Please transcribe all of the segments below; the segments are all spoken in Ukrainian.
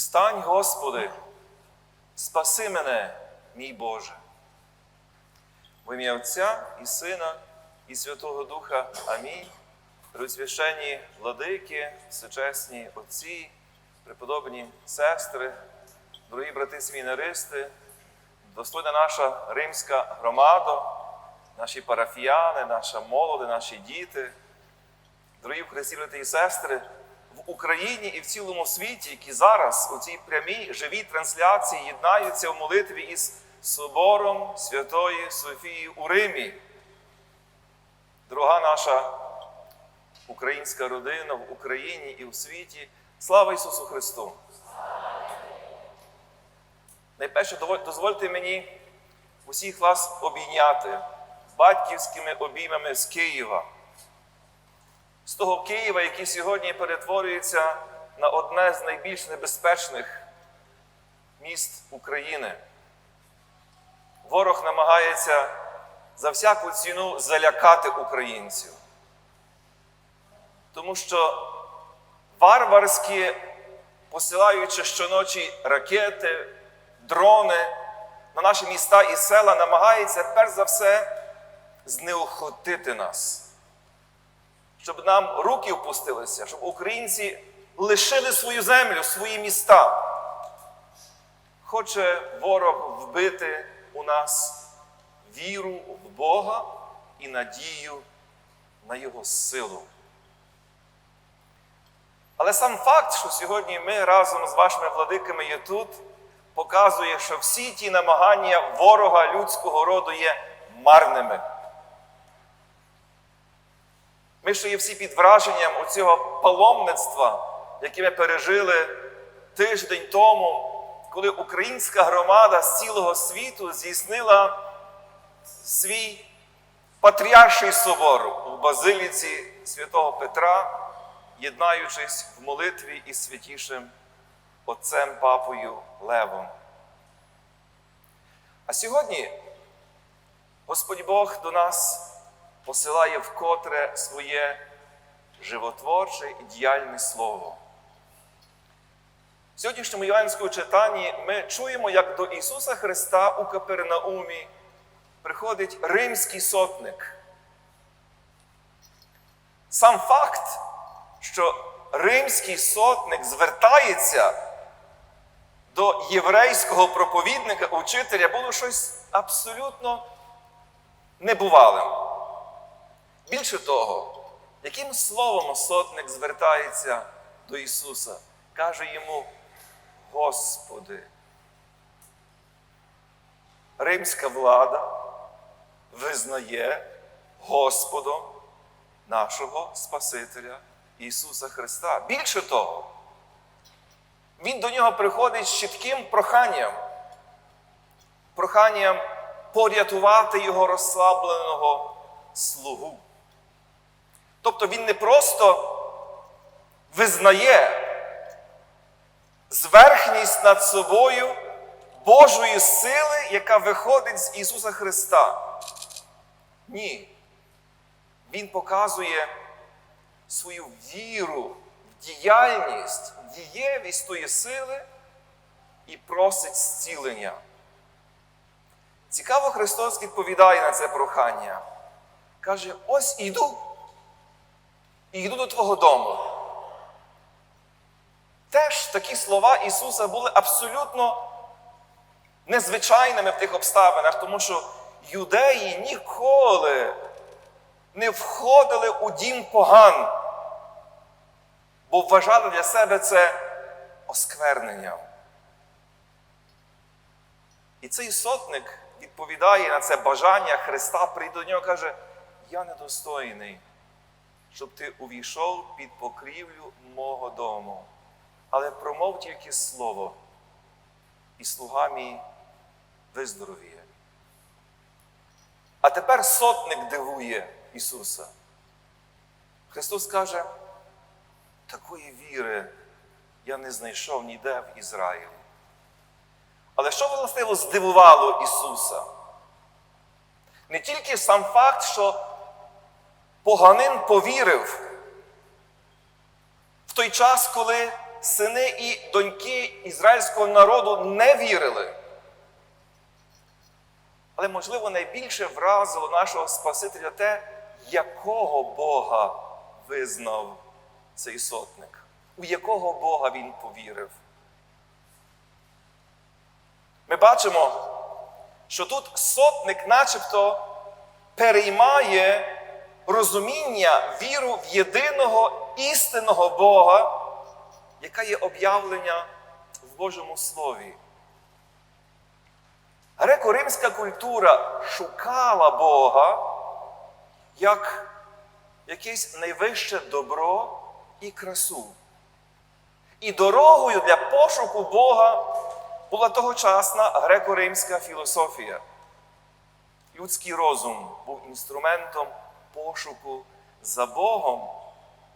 Встань, Господи, спаси мене, мій Боже. В ім'я Отця і Сина, і Святого Духа. Амінь. Пресвященні владики, всечесні отці, преподобні сестри, дорогі брати семінаристи, достойна наша римська громада, наші парафіяни, наша молоді, наші діти, дорогі в Христі брати і сестри, Україні і в цілому світі, які зараз у цій прямій живій трансляції єднаються в молитві із собором Святої Софії у Римі. Дорога наша українська родина в Україні і у світі. Слава Ісусу Христу! Найперше, дозвольте мені усіх вас обійняти батьківськими обіймами з Києва. З того Києва, який сьогодні перетворюється на одне з найбільш небезпечних міст України. Ворог намагається за всяку ціну залякати українців. Тому що варварські, посилаючи щоночі ракети, дрони на наші міста і села, намагаються перш за все знеохотити нас, щоб нам руки впустилися, щоб українці лишили свою землю, свої міста. Хоче ворог вбити у нас віру в Бога і надію на Його силу. Але сам факт, що сьогодні ми разом з вашими владиками є тут, показує, що всі ті намагання ворога людського роду є марними. Ми ще є всі під враженням оцього паломництва, яке ми пережили тиждень тому, коли українська громада з цілого світу здійснила свій патріарший собор у базиліці святого Петра, єднаючись в молитві із святішим отцем Папою Левом. А сьогодні Господь Бог до нас посилає вкотре своє животворче і діяльне слово. В сьогоднішньому Іванському читанні ми чуємо, як до Ісуса Христа у Капернаумі приходить римський сотник. Сам факт, що римський сотник звертається до єврейського проповідника, учителя, було щось абсолютно небувалим. Більше того, яким словом сотник звертається до Ісуса, каже йому, Господи. Римська влада визнає Господом нашого Спасителя Ісуса Христа. Більше того, Він до нього приходить з чітким проханням, проханням порятувати його розслабленого слугу. Тобто він не просто визнає зверхність над собою Божої сили, яка виходить з Ісуса Христа. Ні. Він показує свою віру в діяльність, дієвість тої сили і просить зцілення. Цікаво, Христос відповідає на це прохання. Каже: ось іду, і йду до Твого дому. Теж такі слова Ісуса були абсолютно незвичайними в тих обставинах, тому що юдеї ніколи не входили у дім поган, бо вважали для себе це оскверненням. І цей сотник відповідає на це бажання Христа, прийде до нього і каже: Я недостойний, щоб ти увійшов під покрівлю мого дому. Але промов тільки слово, і слуга мій виздоровіє. А тепер сотник дивує Ісуса. Христос каже, такої віри я не знайшов ніде в Ізраїлі. Але що властиво здивувало Ісуса? Не тільки сам факт, що поганин повірив в той час, коли сини і доньки ізраїльського народу не вірили. Але, можливо, найбільше вразило нашого Спасителя те, якого Бога визнав цей сотник, у якого Бога він повірив. Ми бачимо, що тут сотник начебто переймає розуміння, віру в єдиного істинного Бога, яка є об'явлення в Божому Слові. Греко-римська культура шукала Бога як якесь найвище добро і красу. І дорогою для пошуку Бога була тогочасна греко-римська філософія. Людський розум був інструментом пошуку за Богом,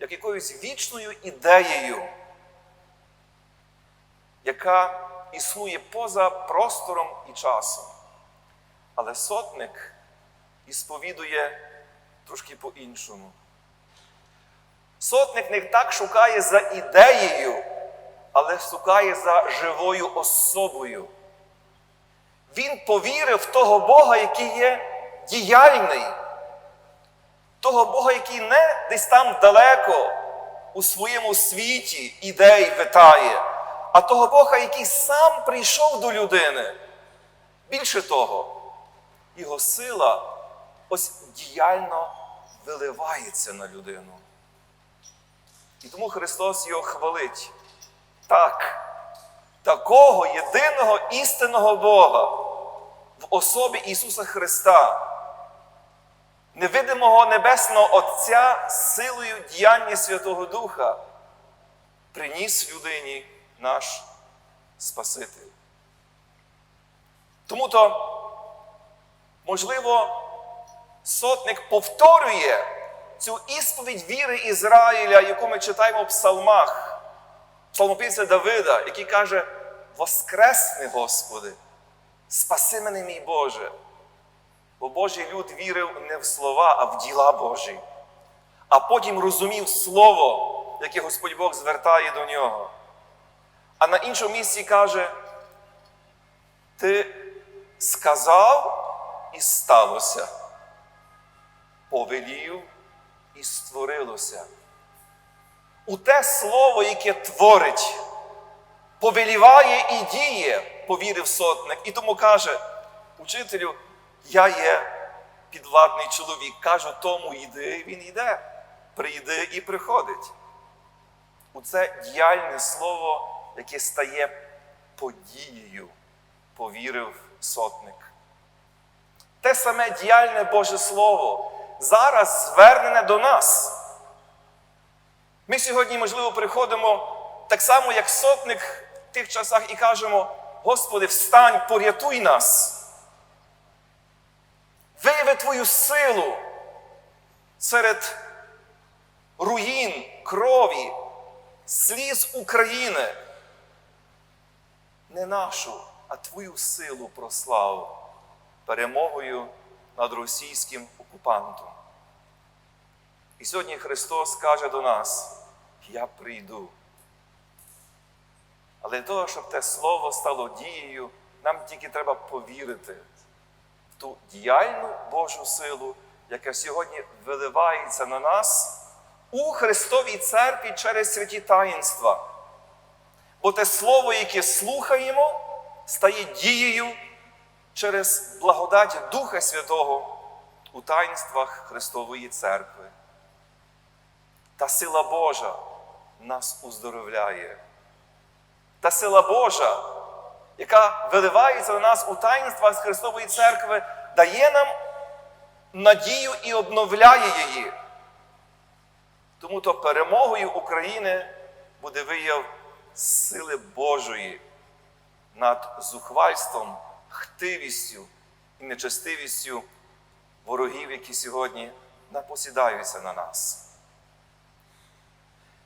як якоюсь вічною ідеєю, яка існує поза простором і часом. Але сотник ісповідує трошки по-іншому. Сотник не так шукає за ідеєю, але шукає за живою особою. Він повірив в того Бога, який є діяльний, того Бога, який не десь там далеко у своєму світі ідей витає, а того Бога, який сам прийшов до людини. Більше того, його сила ось діяльно виливається на людину. І тому Христос його хвалить. Так, такого єдиного істинного Бога в особі Ісуса Христа, невидимого Небесного Отця силою діяння Святого Духа, приніс людині наш Спаситель. Тому то, можливо, сотник повторює цю ісповідь віри Ізраїля, яку ми читаємо в псалмах, псалмописця Давида, який каже: Воскресни, Господи, спаси мене, мій Боже. Бо Божий люд вірив не в слова, а в діла Божі, а потім розумів Слово, яке Господь Бог звертає до нього. А на іншому місці каже: Ти сказав і сталося, повелів і створилося. У те слово, яке творить, повеліває і діє, повірив сотник, і тому каже, учителю, я є підвладний чоловік, кажу тому йди, він йде, прийди і приходить. У це діяльне слово, яке стає подією, повірив сотник. Те саме діяльне Боже Слово зараз звернене до нас. Ми сьогодні, можливо, приходимо так само, як сотник в тих часах, і кажемо: Господи, встань, порятуй нас. Вияви Твою силу серед руїн, крові, сліз України. Не нашу, а Твою силу прослав перемогою над російським окупантом. І сьогодні Христос каже до нас: Я прийду. Але для того, щоб те слово стало дією, нам тільки треба повірити ту діяльну Божу силу, яка сьогодні виливається на нас у Христовій церкві через святі таїнства. Бо те слово, яке слухаємо, стає дією через благодать Духа Святого у таїнствах Христової церкви. Та сила Божа нас уздоровляє. Та сила Божа, яка виливається на нас у таїнствах Христової церкви, дає нам надію і обновляє її. Тому то перемогою України буде вияв сили Божої над зухвальством, хтивістю і нечестивістю ворогів, які сьогодні напосідаються на нас.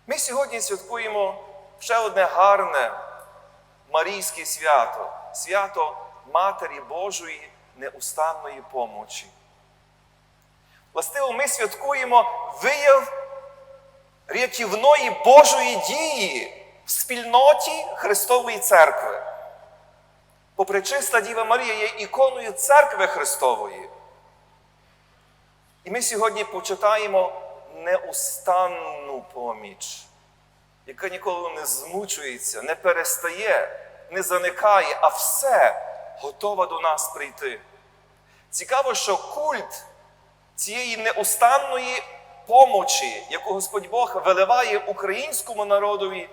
Ми сьогодні святкуємо ще одне гарне Марійське свято свято Матері Божої неустанної помочі. Властиво, ми святкуємо вияв рятівної Божої дії в спільноті Христової церкви. Бо пречиста Діва Марія є іконою церкви Христової. І ми сьогодні почитаємо неустанну поміч, яка ніколи не змучується, не перестає, не заникає, а все готова до нас прийти. Цікаво, що культ цієї неустанної помочі, яку Господь Бог виливає українському народові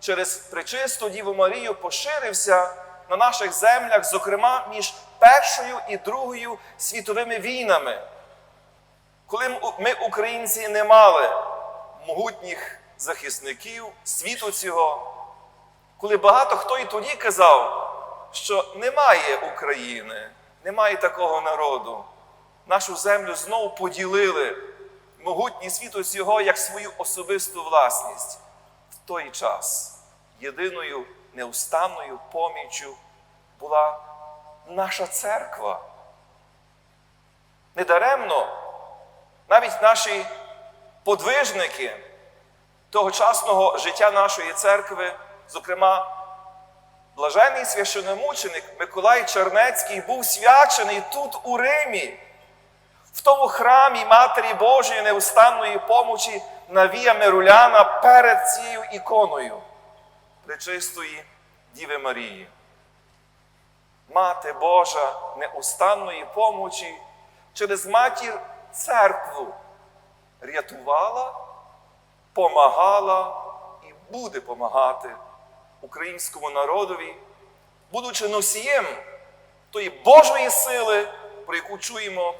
через пречисту Діву Марію, поширився на наших землях, зокрема між Першою і Другою світовими війнами. Коли ми, українці, не мали могутніх захисників світу цього, коли багато хто і тоді казав, що немає України, немає такого народу, нашу землю знову поділили могутні світу цього як свою особисту власність. В той час єдиною неустанною поміччю була наша церква. Недаремно навіть наші подвижники тогочасного життя нашої церкви, зокрема, блаженний священомученик Миколай Чернецький був свячений тут, у Римі, в тому храмі Матері Божої неустанної помочі Навія Мируляна перед цією іконою Пречистої Діви Марії. Мати Божа неустанної помочі через матір церкву рятувала, помагала і буде помагати українському народові, будучи носієм тої Божої сили, про яку чуємо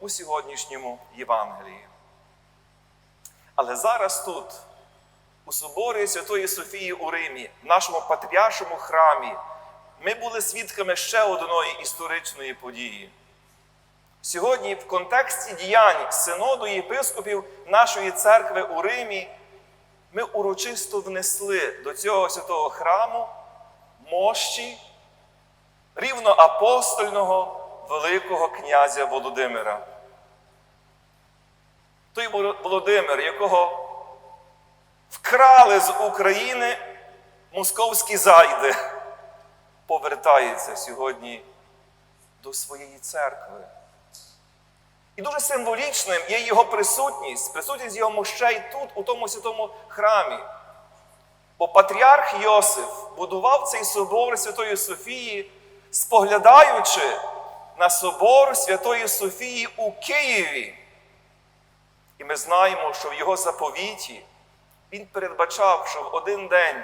у сьогоднішньому Євангелії. Але зараз тут, у соборі Святої Софії у Римі, в нашому патріаршому храмі, ми були свідками ще одної історичної події. Сьогодні, в контексті діянь синоду єпископів нашої церкви у Римі, ми урочисто внесли до цього святого храму мощі рівноапостольного Великого князя Володимира. Той Володимир, якого вкрали з України московські зайди, повертається сьогодні до своєї церкви. І дуже символічним є його присутність, присутність його мощей тут, у тому святому храмі. Бо патріарх Йосиф будував цей собор Святої Софії, споглядаючи на собор Святої Софії у Києві. І ми знаємо, що в його заповіті він передбачав, що в один день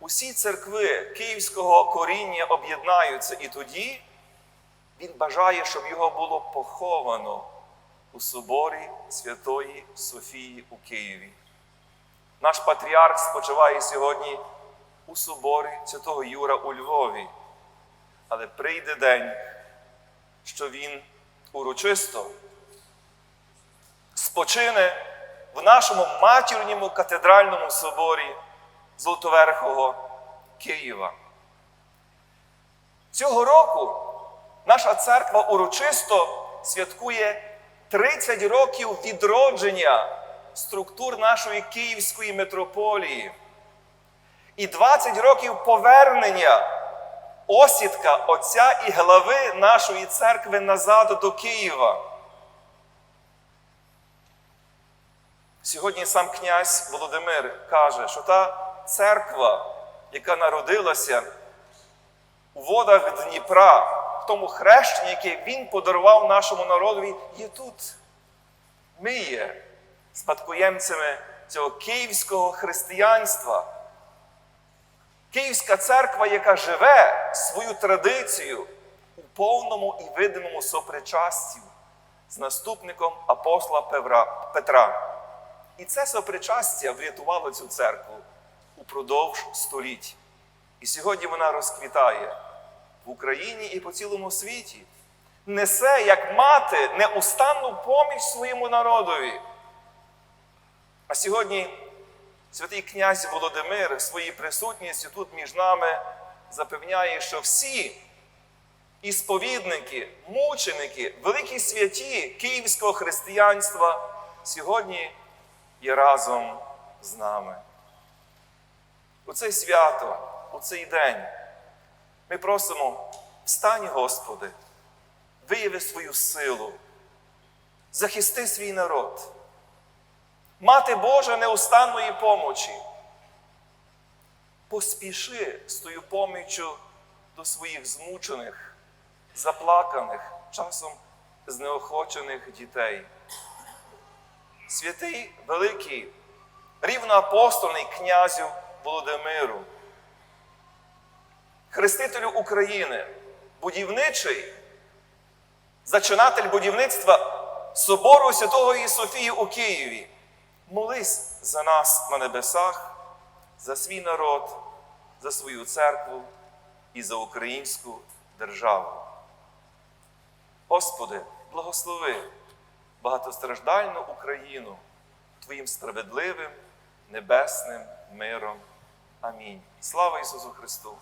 усі церкви Київського коріння об'єднаються і тоді. Він бажає, щоб його було поховано у соборі Святої Софії у Києві. Наш патріарх спочиває сьогодні у соборі Святого Юра у Львові. Але прийде день, що він урочисто спочине в нашому матірньому катедральному соборі Золотоверхого Києва. Цього року наша церква урочисто святкує 30 років відродження структур нашої Київської митрополії і 20 років повернення осідка Отця і глави нашої церкви назад до Києва. Сьогодні сам князь Володимир каже, що та церква, яка народилася у водах Дніпра, тому хрещенні, яке він подарував нашому народові, є тут. Ми є спадкоємцями цього київського християнства. Київська церква, яка живе свою традицію у повному і видимому сопричасті з наступником апостола Петра. І це сопричастя врятувало цю церкву упродовж століть. І сьогодні вона розквітає в Україні і по цілому світі. Несе, як мати, неустанну поміч своєму народові. А сьогодні святий князь Володимир своєю присутністю тут між нами запевняє, що всі ісповідники, мученики, великі святі київського християнства сьогодні є разом з нами. у це свято, у цей день. Ми просимо, встань, Господи, вияви свою силу, захисти свій народ. Мати Божа неустанної помочі. Поспіши з тою поміччю до своїх змучених, заплаканих, часом знеохочених дітей. Святий великий, рівноапостольний князю Володимиру, хрестителю України, будівничий, зачинатель будівництва собору Святого Ії Софії у Києві. Молись за нас на небесах, за свій народ, за свою церкву і за українську державу. Господи, благослови багатостраждальну Україну Твоїм справедливим небесним миром. Амінь. Слава Ісусу Христу!